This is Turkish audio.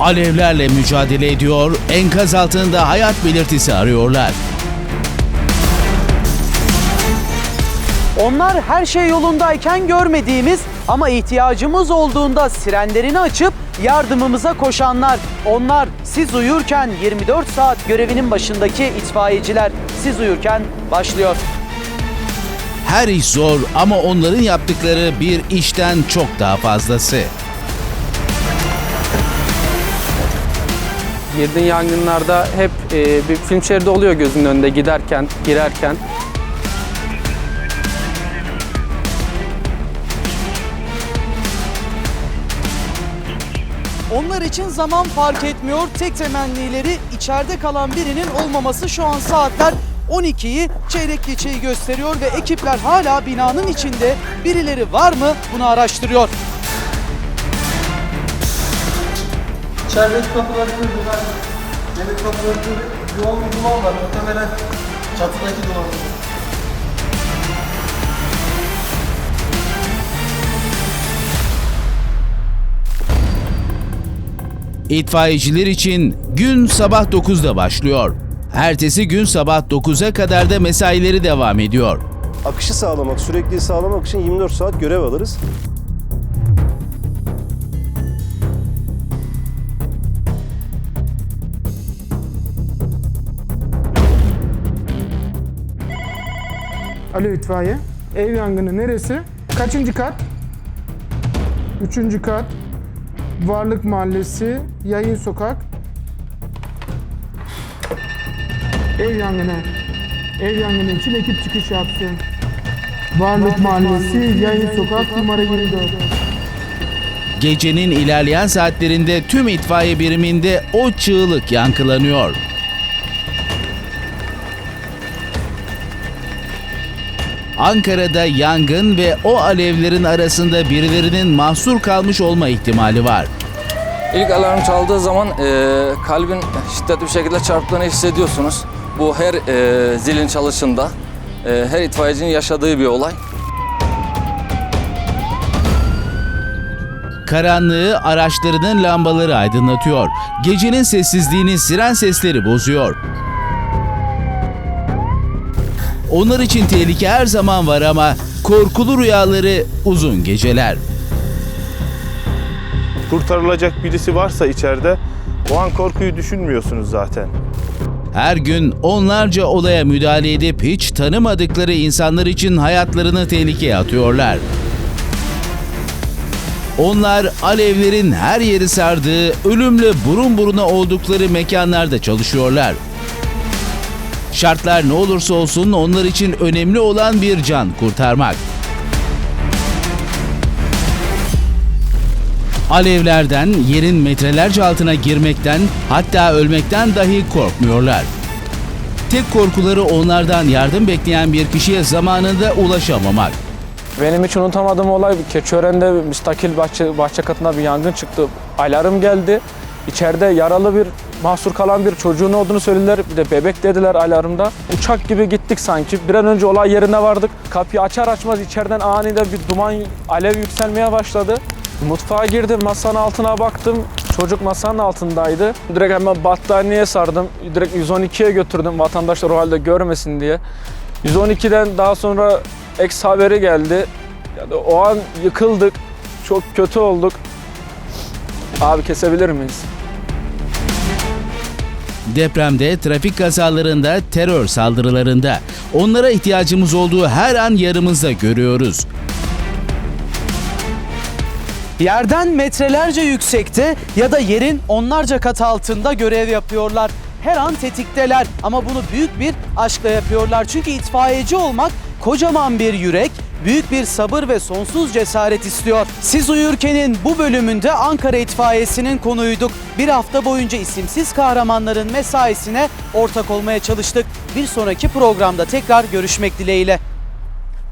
Alevlerle mücadele ediyor, enkaz altında hayat belirtisi arıyorlar. Onlar her şey yolundayken görmediğimiz ama ihtiyacımız olduğunda sirenlerini açıp yardımımıza koşanlar. Onlar siz uyurken 24 saat görevinin başındaki itfaiyeciler. Siz uyurken başlıyor. Her iş zor ama onların yaptıkları bir işten çok daha fazlası. Girdiğin yangınlarda hep e, bir film şeridi oluyor gözünün önünde giderken, girerken. Onlar için zaman fark etmiyor. Tek temennileri içeride kalan birinin olmaması şu an saatler 12'yi çeyrek geçeyi gösteriyor ve ekipler hala binanın içinde. Birileri var mı bunu araştırıyor. İçerideki kapıları kırdılar. Demek kapıları kırdık. Yoğun bir duman var. Muhtemelen çatıdaki duman. İtfaiyeciler için gün sabah 9'da başlıyor. Ertesi gün sabah 9'a kadar da mesaileri devam ediyor. akışı sağlamak, sürekli sağlamak için 24 saat görev alırız. Alo itfaiye. Ev yangını neresi? Kaçıncı kat? Üçüncü kat. Varlık Mahallesi, Yayın Sokak. Ev yangını. Ev yangını için ekip çıkış yapsın. Varlık Mahallesi, Yayın Sokak, numara 24. Gecenin ilerleyen saatlerinde tüm itfaiye biriminde o çığlık yankılanıyor. Ankara'da yangın ve o alevlerin arasında birilerinin mahsur kalmış olma ihtimali var. İlk alarm çaldığı zaman e, kalbin şiddetli bir şekilde çarptığını hissediyorsunuz. Bu her e, zilin çalışında, e, her itfaiyecinin yaşadığı bir olay. Karanlığı araçlarının lambaları aydınlatıyor. Gecenin sessizliğini siren sesleri bozuyor. Onlar için tehlike her zaman var ama korkulu rüyaları uzun geceler. kurtarılacak birisi varsa içeride o an korkuyu düşünmüyorsunuz zaten. Her gün onlarca olaya müdahale edip hiç tanımadıkları insanlar için hayatlarını tehlikeye atıyorlar. Onlar alevlerin her yeri sardığı, ölümle burun buruna oldukları mekanlarda çalışıyorlar. Şartlar ne olursa olsun onlar için önemli olan bir can kurtarmak. Alevlerden, yerin metrelerce altına girmekten, hatta ölmekten dahi korkmuyorlar. Tek korkuları onlardan yardım bekleyen bir kişiye zamanında ulaşamamak. Benim hiç unutamadığım olay Keçiören'de müstakil bahçe, bahçe katında bir yangın çıktı. Alarm geldi. İçeride yaralı bir mahsur kalan bir çocuğun olduğunu söylediler. Bir de bebek dediler alarmda. Uçak gibi gittik sanki. Bir an önce olay yerine vardık. Kapıyı açar açmaz içeriden aniden bir duman, alev yükselmeye başladı. Mutfağa girdim, masanın altına baktım. Çocuk masanın altındaydı. Direkt hemen battaniyeye sardım. Direkt 112'ye götürdüm vatandaşlar o halde görmesin diye. 112'den daha sonra ex haberi geldi. Yani o an yıkıldık. Çok kötü olduk. Abi kesebilir miyiz? Depremde, trafik kazalarında, terör saldırılarında onlara ihtiyacımız olduğu her an yanımızda görüyoruz. Yerden metrelerce yüksekte ya da yerin onlarca kat altında görev yapıyorlar. Her an tetikteler ama bunu büyük bir aşkla yapıyorlar. Çünkü itfaiyeci olmak kocaman bir yürek, büyük bir sabır ve sonsuz cesaret istiyor. Siz uyurkenin bu bölümünde Ankara itfaiyesinin konuyduk. Bir hafta boyunca isimsiz kahramanların mesaisine ortak olmaya çalıştık. Bir sonraki programda tekrar görüşmek dileğiyle.